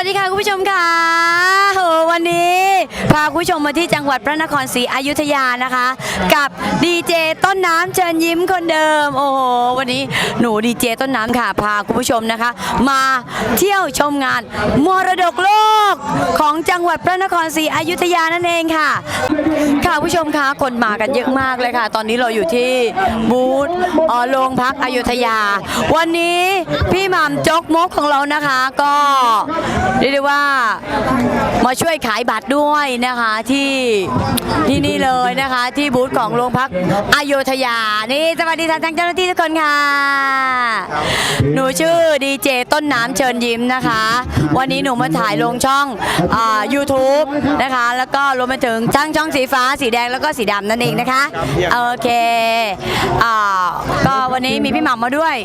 วัสดีค่ะคุณผู้ชมค่ะ คุณผู้ชมมาที่จังหวัดพระนครศรีอยุธยานะคะ กับดีเจต้นน้ำเชิญยิ้มคนเดิม โอ้โหวันนี้หนูดีเจต้นน้ำค่ะพาคุณผู้ชมนะคะ มาเที่ยวชมงานมรดกโลกของจังหวัดพระนครศรีอยุธยานั่นเองค่ะ ค่ะคุณผู้ชมคะคนมากันเยอะมากเลยค่ะ ตอนนี้เราอยู่ที่บูธเอ่อโรงพักอยุธยา วันนี้พี่หม่ำจกมกของเรานะคะ ก็เรียกได้ว่ามาช่วยขายบัตรด้วยนะคะที่ที่นี่เลยนะคะ ที่บูธของโรงพักอยุธยานี่สวัสดีทางเจ้าหน้าที่ทุกคนค่ะ หนูชื่อดีเจต้นน้ำเชิญยิ้มนะคะ วันนี้หนูมาถ่ายลงช่องอ่า YouTube นะคะ แล้วก็รวมไปถึงช่างช่องสีฟ้า สีแดงแล้วก็สีดำนั่นเองนะคะโอเคอ่าก็วันนี้มีพี่หม่ำมาด้วย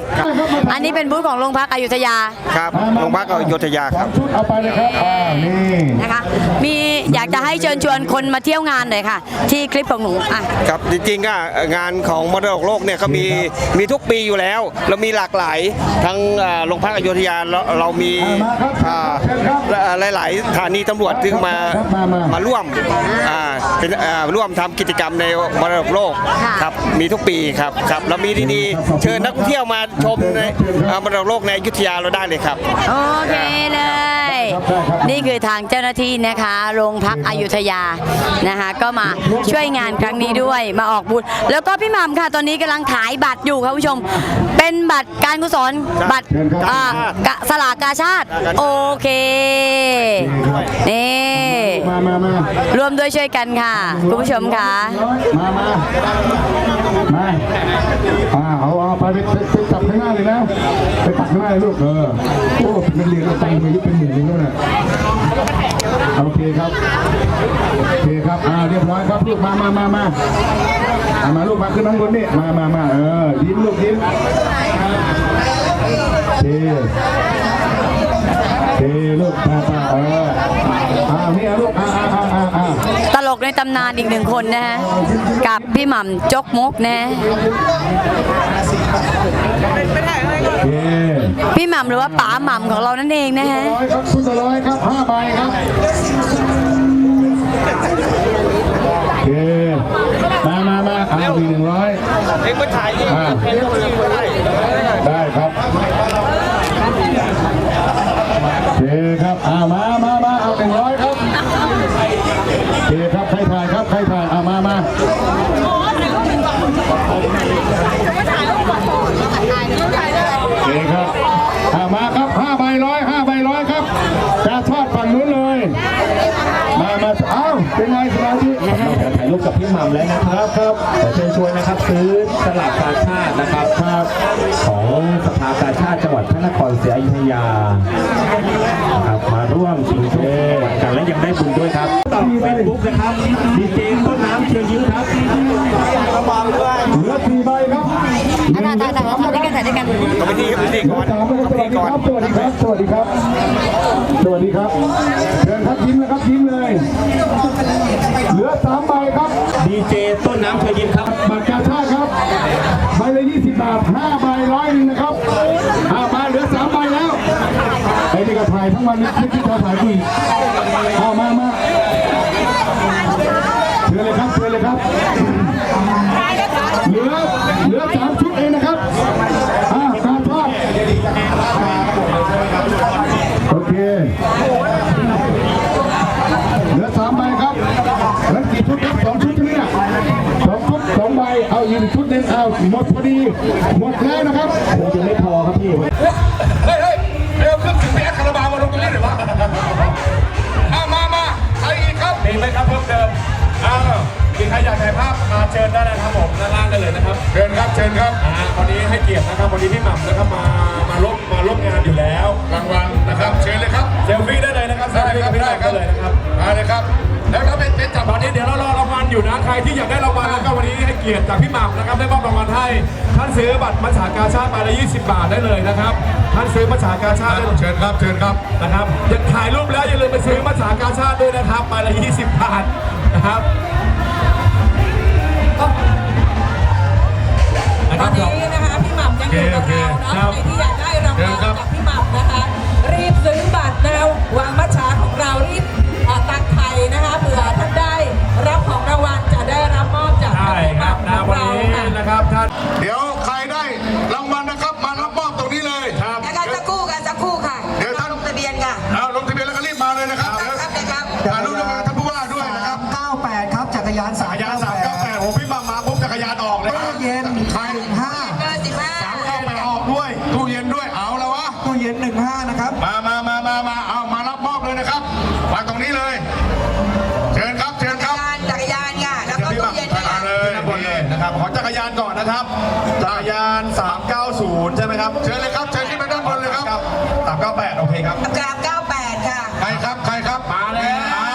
อันนี้เป็นบูธของโรงพักอยุธยาครับโรงพักอยุธยาครับชุดเอาไปเลยครับอ่านี่นะคะมีอยากจะให้เชิญชวนคนมาเที่ยวงานหน่อยค่ะ ที่คลิปของหนูอะ ครับจริงๆก็งานของมรดกโลกเนี่ยก็มีมีทุกปีอยู่แล้ว เรามีหลากหลายทั้งอ่าโรงพักอยุธยาเราเรามีอ่าหลายๆสถานีตำรวจที่มามาร่วมอ่าเป็นอ่าร่วมทำกิจกรรมในมรดกโลกค่ะ ครับมีทุกปีครับครับเรามีดีๆเชิญนักท่องเที่ยวมาชมในอ่ามรดกโลกในอยุธยาเราได้เลยครับ โอเคเลย นี่คือทางเจ้าหน้าที่นะคะ โรงพักอยุุธยานะคะ ก็มาช่วยงานครั้งนี้ด้วยมาออกบูธแล้วก็พี่หม่ำค่ะตอนนี้กำลังขายบัตรอยู่ค่ะคุณผู้ชม เป็นบัตรการกุศลบัตรอ่ากะสลากกาชาติ โอเคนี่มามามา รวมด้วยช่วยกันค่ะคุณผู้ชมค่ะ มามา มาอ่าเอาเอาไปไปไปไปจับข้างหน้าเลยนะ ไปปักข้างหน้าเลยลูก เออ โอ้เป็นเหรียญเอาตังค์มยุบเป็นเหมื่นเลยนู่นน่ะ โอเคครับโอเคครับอ่าเรียบร้อยครับลูกมามามามาอ่ามาลูกมาขึ้นน้องบนนี่มามามาเออยิ้มลูกยิ้มโอเคโอเคลูกมามาเอออ่านี่อะลูกอ่าอ่า ตลกในตำนานอีกหนึ่งคนนะฮะกับพี่หม่ำจกมกนะโอเคพี่หม่ำหรือว่าป๋าหม่ำของเรานั่นเองนะฮะร้อยครับคุณร้อยครับห้าใบครับโอเคมามามาเอามีหนึ่งร้อยเอ็งมาถ่ายดิอ่าได้ครับโอเคครับอ่ามามามาเอาหนึ่งร้อยครับโอเคครับใครถ่ายครับใครถ่ายเอามามาโอเคครับเอามาครับห้าใบร้อยห้าใบร้อยครับจะทอดฝั่งนู้นเลย มามาเอ้าเป็นไงสมาธิ จะถ่ายรูปกับพี่หม่ำแล้วนะครับครับขอเชิญชวนนะครับ ซื้อสลากกาชาตินะครับครับของสภากาชาติจังหวัดพระนครศรีอยุธยานะครับมาร่วมชิงโชคกันและยังได้บุญด้วยครับต่อเฟซบุ๊กนะครับดีเจต้นน้ำเชียงยิ้มครับเหลือสี่ใบครับถ่ายถ่ายถ่ายถ่ายด้วยกันถ่ายด้วยกันายทั้งวันนะไม่คิดจะถ่ายผู้หญิงเอมามาเชิญเลยครับเชิญเลยครับ เหลือเหลือสามชุดเองนะครับอ่าการทอดโอเค เหลือสามใบครับแล้วกี่ชุดครับสองชุดใช่ไหมเนี่ยสองชุดสองใบเอาอีกชุดหนึงเอาหมดพอดี หมดแล้วนะครับ นะครับวันนี้พี่หม่ำนะครับมามาร่วมมาร่วมงานอยู่แล้วรางวัลนะครับ เชิญเลยครับ เซลฟี่ได้เลยนะครับเซลฟี่กับพี่หม่ำได้เลยนะครับมาเลยครับ แล้วก็เป็นเป็นจับวันนี้เดี๋ยวเรารอรางวัลอยู่นะใครที่อยากได้รางวัลแล้วก็วันนี้ให้เกียรติจากพี่หม่ำนะครับได้มอบรางวัลให้ท่านซื้อบัตรมัจฉากาชาติไปละ20 บาทได้เลยนะครับท่านซื้อมัจฉากาชาติได้เชิญครับ เชิญครับ นะครับอย่าถ่ายรูปแล้วอย่าลืมไปซื้อมัจฉากาชาติด้วยนะครับไปละ 20 บาทนะครับตอนนี้นะคะพี่หม่ำยังอยู่กับเราเนาะใครที่อยากได้รางวัลจากพี่หม่ำนะคะ รีบซื้อบัตรนะคะวางมัจฉาของเรารีบเอ่อตักไข่นะคะเผื่อท่านได้รับของรางวัลจะได้รับมอบจากใช่ครับนะของวันเรานี้ค่ะ นะครับท่าน เดี๋ยวใครได้รางวัลนะครับมารับมอบตรงนี้เลยครับนะคะสักครู่ค่ะสักครู่ค่ะเดี๋ยวท่านลงทะเบียนค่ะเอาลงทะเบียนแล้วก็รีบมาเลยนะครับครับนะครับ ถ่ายรูปกับท่านผู้ว่าด้วยนะครับ98 ครับจักรยานจักรยานสามเก้า ครับเชิญเลยครับเชิญขึ้นไปด้านบนเลยครับ398โอเคครับกราบ98 ค่ะ ใครครับใครครับมาแล้ว อ้า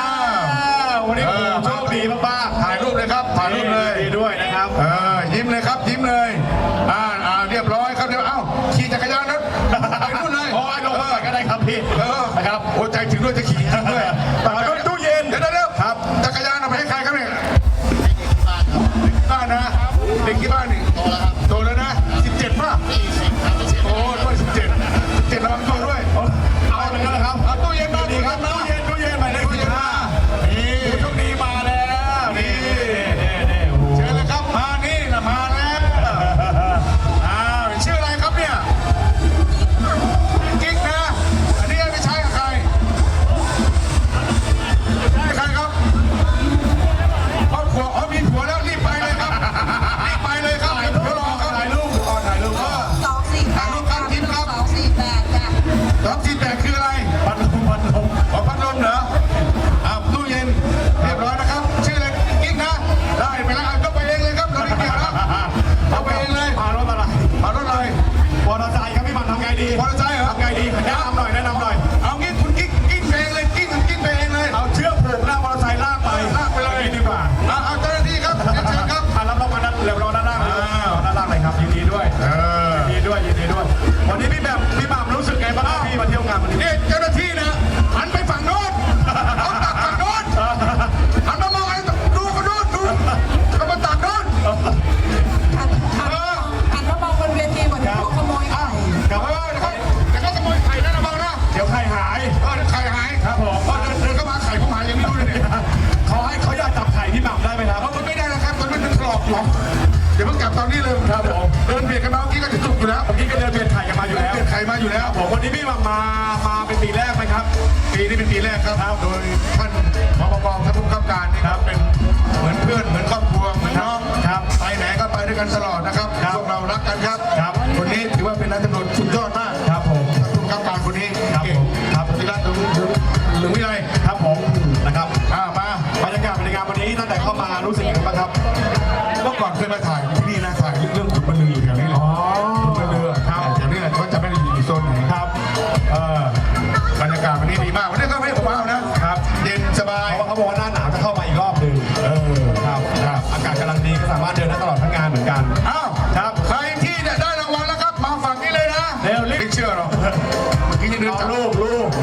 ววันนี้โอ้โหโชคดีมากๆถ่ายรูปเลยครับถ่ายรูป โดยท่านพบกท่านผู้กำกับการ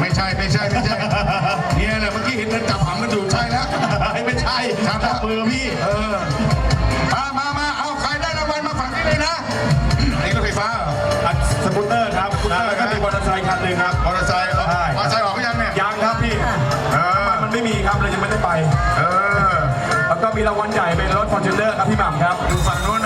ไม่ใช่ไม่ใช่ไม่ใช่เนี่ยแหละเมื่อกี้เห็นเดินจับหางกันอยู่ใช่แล้วไม่ใช่ครับจับมือพี่ เออมามามาเอาใครได้รางวัลมาฝั่งนี้เลยนะอันนี้รถไฟฟ้าเหรออะสกูตเตอร์ครับสกูตเตอร์แล้วก็มีมอเตอร์ไซค์คันหนึ่งครับ มอเตอร์ไซค์เอาใช่ มอเตอร์ไซค์ออกหรือยังเนี่ยยังครับพี่ เออมันไม่มีครับเลยยังไม่ได้ไป เออแล้วก็มีรางวัลใหญ่เป็นรถฟอร์จูเนอร์ครับพี่หม่ำครับ ดูฝั่งโน้น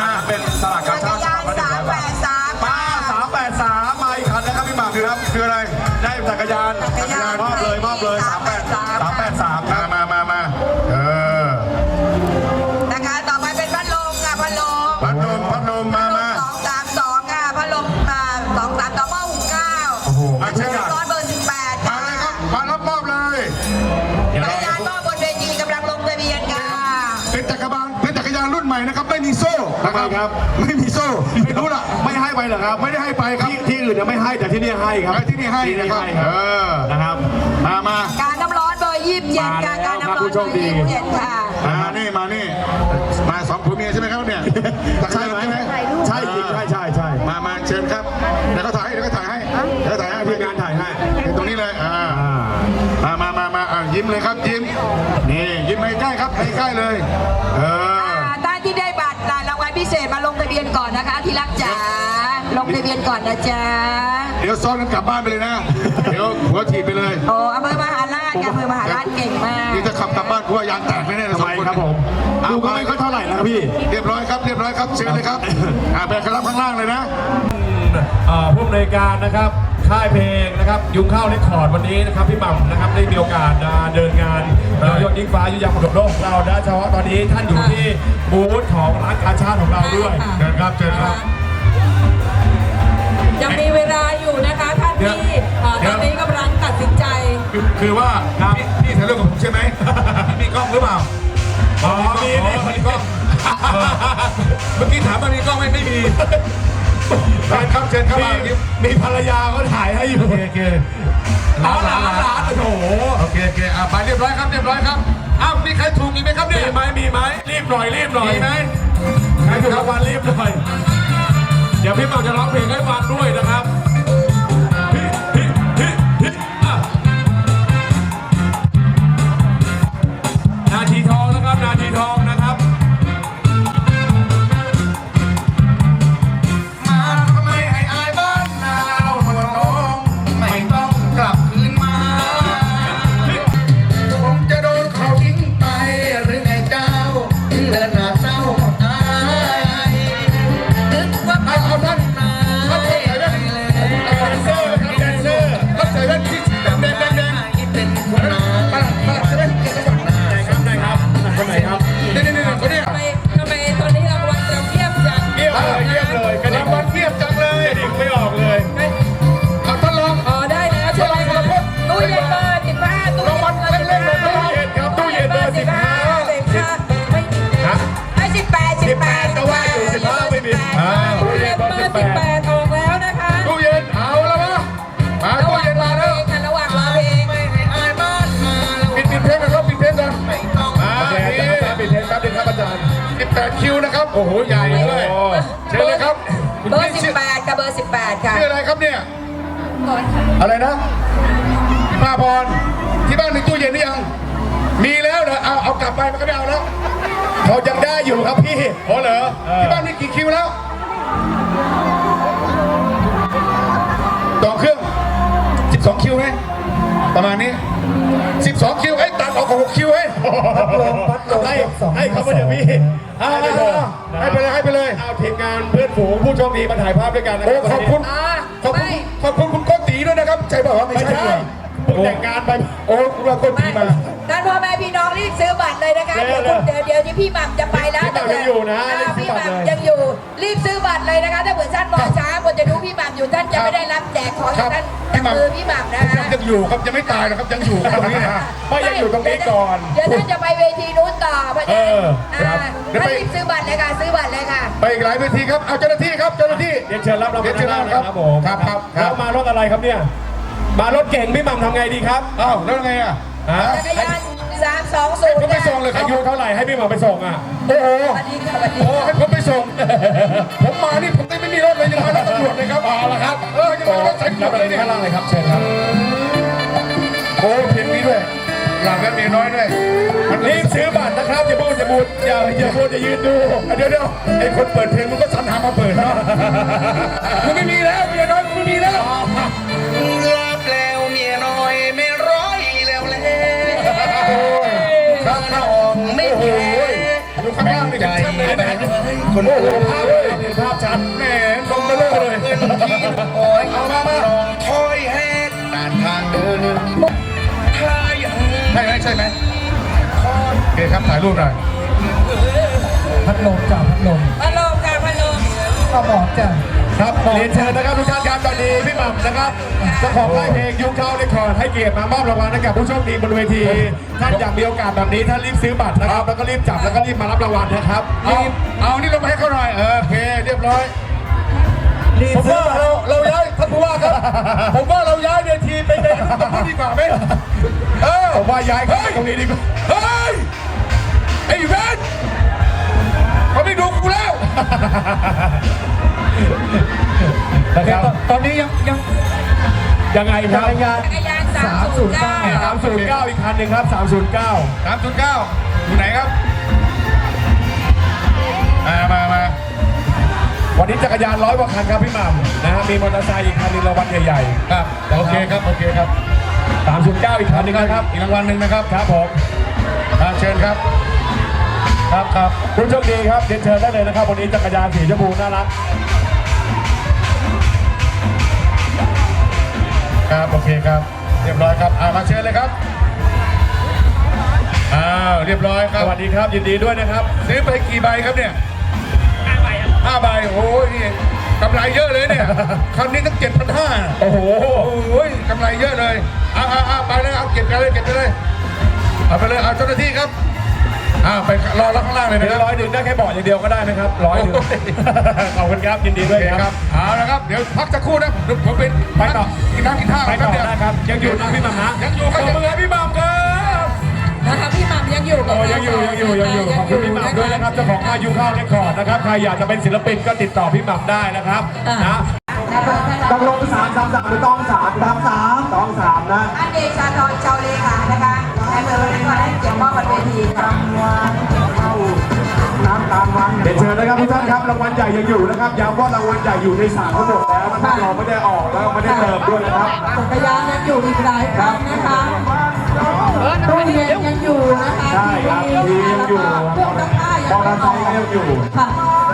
สามแปดสามแปดสามคมารับมามามาเออนะคะต่อไปเป็นพัดลมค่ะพัดลมพัดลมพัดลมมามาสองสามสองค่ะพัดลมมาสองสามสองหม้อหุงข้าวโอ้โหอะเชิญครับร้อนเบอร์สิบแปดมาค่ะเลยครับมารับมอบเลยเดี๋ยวจัเรากรยานหม้อบนเวทีกำลังลงทะเบียนค่ะเป็นจักรบาลเป็นจักรยานรุ่นใหม่นะครับไม่มีโซ่นะครับไม่มีโซ่ไม่รู้ล่ะ ไม่ให้ไปเหรอครับ ไม่ได้ให้ไปครับ ที่ที่อื่นยังไม่ให้แต่ที่นี่ให้ครับไปที่นี่ให้นะครับที่เออนะครับ มามาการน้ำร้อนเบอร์ยี่สิบเจ็ดค่ะมาแล้วการน้ำร้อนครับผู้เบโชอคร์ดียี่สิบเจ็ดค่ะมานี่มานี่มาสองผัวเมียใช่ไหมครับเนี่ยใช่ไหมใช่จริงใช่ใช่ใช่มามาเชิญครับเดี๋ยวเขาถ่ายให้เดี๋ยวเขาถ่ายให้เดี๋ยวเขาถ่ายให้ทีพี่มงานถ่ายให้ตรงนี้เลยอ่าอ่ามามามามาอะยิ้มเลยครับยิ้มนี่ยิ้มให้ใกล้ครับให้ใกล้เลยเออ ท่านที่ได้บัตรรางวัลพิเศษมาลงทะเบียนก่อนนะคะที่รักจ๋าลลงทะเบียนก่อนนะจ๊ะ เดี๋ยวซ้อนกันกลับบ้านไปเลยนะ เดี๋ยวหัวถีบไปเลย โอ้อำเภอมหาราชอำเภอมหาราชเก่งมากนี่จะขับกลับบ้านกูว่ายางแตกแน่ๆเลยสองคนครับผมดูก็ไม่ค่อยเท่าไหร่นะครับพี่ เรียบร้อยครับ เรียบร้อยครับ เชิญเลยครับอ่าไปกันรับข้างล่างเลยนะอ่าผู้อำนวยการนะครับค่ายเพลงนะครับยุงข้าวเรคคอร์ดวันนี้นะครับพี่หม่ำนะครับได้มีโอกาสมาเดินงานยอดยิ่งฟ้ายุยามรดกโลกของเรานะเฉพาะตอนนี้ท่านอยู่ที่บูธของร้านกาชาติของเราด้วยค่ะเชิญครับเชิญครับ ยังมีเวลาอยู่นะคะท่านที่เอ่อตอนนี้กำลังตัดสินใจ คือคือว่าพี่พี่ถ่ายรูปกับผมใช่ไหมพี่มีกล้องหรือเปล่าอ๋อมีมีมีกล้องเออเมื่อกี้ถามว่ามีกล้องไหมไม่มีเชิญครับเชิญครับมีมามีภรรยาก็ถ่ายให้อยู่ โอเคโอเคเอาหลานหลานโอ้โหโอเคโอเคอะไปเรียบร้อยครับเรียบร้อยครับอ้าวมีใครถูกอีกไหมครับเนี่มียไหมมีไหมรีบหน่อยรีบหน่อยมีไหม ใครถูกรางวัลรีบหน่อย เดี๋ยวพี่เป่าจะร้องเพลงให้ฟังด้วยนะครับ อะไรนะพี่มาพรที่บ้านมีตู้เย็นหรือยัง มีแล้วเหรอเอาเอากลับไปมันก็ไม่เอาแล้วเขายังได้อยู่ครับพี่โอ้เหรอที่บ้านมีกี่คิวแล้วต่อเครื่อง 12 คิวไหมประมาณนี้ 12 คิวไอ้ยตัดออกของ6คิวเฮ้ยให้ให้เขามาเดี๋ยวพี่อ่าให้ไปเลยให้ไปเลยให้ไปเลยเอาทีมงานเพื่อนฝูงผู้โชคดีมาถ่ายภาพด้วยกันนะโอ้รับขอบคุณอ่าขอบคุณไม่ขอบคุณคุณโกตี ด้วยนะครับใช่ป่าวว่าไม่ไม่ใช่ใช่เหรอเพิ่งแต่งงานไปโอ้คุณว่าโกตีมา ท่านพ่อแม่พี่น้องรีบซื้อบัตรเลยนะคะเร็เดี๋ยววเดี๋ยวเดี๋ยวที่พี่หม่ำจะไปแล้วพี่หม่ำยังอยู่นะารีบซื้พี่อหบัตรเลย ม่ำยังอยู่ รีบซื้อบัตรเลยนะคะถ้าเผื่อท่านมาช้าคนจะดูพี่หม่ำอยู่ท่านจะไม่ได้รับแจกของจากท่านจากมือพี่หม่ำนะคะยังอยู่ครับยังไม่ตายนะครับยังอยู่ครับตรงนี้นะไม่ยังอยู่ตรงนี้ก่อน เดี๋ยวท่านจะไปเวทีนู้นต่อเพราะฉะนั้นเออครับ อ่าท่านรีบซื้อบัตรเลยค่ะซื้อบัตรเลยค่ะ ไปอีกหลายเวทีครับเอาเจ้าหน้าที่ครับเจ้าหน้าที่ เรียนเชิญรับรางวัลเรียนเชิญด้านหครัน้าบนะครับผมครับครับคแล้รัวบมารถอะไรครับเนี่ย มารถเก่งพี่หม่ำทำไงดีครับ อ้าวแล้วไงอะ ฮะ จักรยานสามสองศูนย์ก็ไปส่งเลยครัอาบยุเท่าไหร่ให้พี่หม่ำไปส่งอะ โอ้โหสวัสดีค่ะสวัสดีโอ้ให้ผมไปส่ง ผมมานี่ผมไม่มีรถเลยยังมารถตำรวจเลยครับเอาละครับ เออยังมารถสายตรรัวบจรางเลวัยลเนี่ยข้างล่างเลยครับเชิญครับโอ้เพลงนี้ด้วยหลังและเมียน้อยด้วยมันรีบซื้อบัตรนะครับอย่าพูดอย่าพูดอย่าอย่าพูดอย่ายืนดูเดี๋ยวเดี๋ยวไอ้คนเปิดเพลงมันก็สรรหามาเปิดเนาะมันไม่มีแล้วเมียน้อยมันไม่มีแล้ว ครับครับไม่โอ้โหแค่ดูข้างล่างนี่เห็นชัดเลยนะคนโอ้โหภาพเลยเห็นภาพชัดแหมลงมาเลยเลยเงินที่คอยเอามาลองคอยแหกด่านทางเดินถ้ายังใช่ไหมใช่ไหมโอเคครับถ่ายรูปหน่อยพัดลมจ้ะพัดลมพัดลมค่ะพัดลมกระบอกจ้ะ ครับเรียนเชิญนะครับทุกท่านครับตอนนี้พี่หม่ำนะครับเจ้าของค่ายเพลงยุคเข้าเรคคอร์ดให้เกียรติมามอบรางวัลให้กับผู้โชคดีบนเวที ท่านอยากมีโอกาสแบบนี้ท่านรีบซื้อบัตรนะครับ แล้วก็รีบจับแล้วก็รีบมารับรางวัลนะครับเอาเอานี่ลงมาให้เขาหน่อยเออโอเคเรียบร้อยรีบผมซื้อว่าบัตรเราเราย้ายท่านผู้ว่าครับผมว่าเราย้ายเวทีไปในตรงนู้นดีกว่าไหมเออผมว่าย้ายเข้ามาตรงนี้ดีกว่าเฮ้ยไอ้เวนเขาไม่ดูกูแล้ว นะครับตอนนี้ยังยังยังไงคจัรับ กรยาน จักรยานสามศูนย์เก้า309 อีกคันหนึ่งครับ 309สามศูนย์เก้าอยู่ไหนครับ มามามาโอ้วันนี้จักรยานร้อยกว่าคันครับพี่หม่ำนะฮะมีมอเตอร์ไซค์อีกคันหนึงรางวัลใหญ่ๆครับ โอเคครับ โอเคครับสามสิบเก้าอีกคันหนึงนะครับ อีกรางวัลหนึ่งนะครับครับผม อ่าเชิญครับ ครับครับ ผู้โชคดีครับเรียนเชิญได้เลยนะครับ วันนี้จักรยานสีชมพูน่ารัก ครับโอเคครับ เรียบร้อยครับอ่ามาเชิญเลยครับอ้าวเรียบร้อยคสรับวัสดีครับยินดีด้วยนะครับ ซื้อไปกี่ใบครับเนี่ยห้าใบห้าใบโอ้ยนี่กำไรเยอะเลยเนี่ยคราวนี้ตั้งเจ็ดพันห้าโอ้โหโอ้ยกำไรเยอะเลยเอาเอาเอาไปเลยเอาเก็บไปเลยเก็บไปเลยเอาไปเลยเอาเจ้าหน้าที่ครับ อ้าวไปรอรับข้างล่างเลยเป็นะนครับ ร้อยหนึ่งได้แค่เบาะอย่างเดียวก็ได้ไหมครับร้อยหนึ่งโอ้ย ขอบคุณครับยินดีโอด้วยเคคครัรับ บเอาละครับ เดี๋ยวพักสักครู่นะผมเป็นไปต่อ กินน้ำกินท่าไปต่อแป๊บเดียวนะครับยังอยู่นะพี่หม่ำนะยังอยู่ครับขอบคุณครับพี่หม่ำครับนะคะพี่หม่ำยังอยู่กับโอ้เรายังอยู่ยังอยู่ยังอยู่ขอบคุณพี่หม่ำด้วยนะครับเจ้าของอายุข้าวเรคคอร์ดนะครับใครอยากจะเป็นศิลปินก็ติดต่อพี่หม่ำได้นะครับนะต้องลงสามสามสามหรือต้องสามสามสามต้องสามนะ ท่านเดชาธรเจ้าเลขานะคะใน เบอร์นี้ก็ได้เกี่ยวมอบบนเวทีค่ะน้ำตาลวันเดี๋ยวเชิญนะครับทุกท่านครับรางวัลใหญ่ยังอยู่นะครับย้ำว่ารางวัลใหญ่อยู่ในสามทั้งหมดแล้วนะครับเราไม่ได้ออกแล้วไม่ได้เติมด้วยนะครับจักรยานยังอยู่อีกหลายคันนะคะตู้เย็นยังอยู่นะคะใช่ครับทีวียังอยู่เครื่องซักผ้ามอยังเตอร์ไซค์ก็ยังอยู่ค่ะนะคะ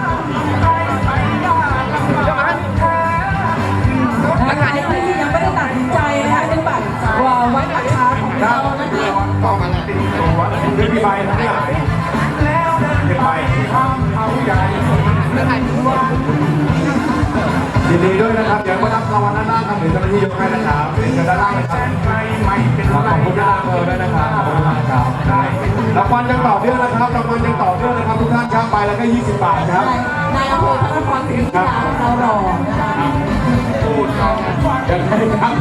รือเจ้าหน้าที่ยกให้นะครับเป็นกระดางนะครับขอบคุณด้านล่างเลยด้วยนะครับขอบคุณมากครับรางวัลยังต่อเนื่องนะครับรางวัลยังต่อเนื่องนะครับทุกท่านครับใบละแค่20 บาทครับนายอำเภอพระนครศรีอยุธยาเรารอนะคะยังไงครับ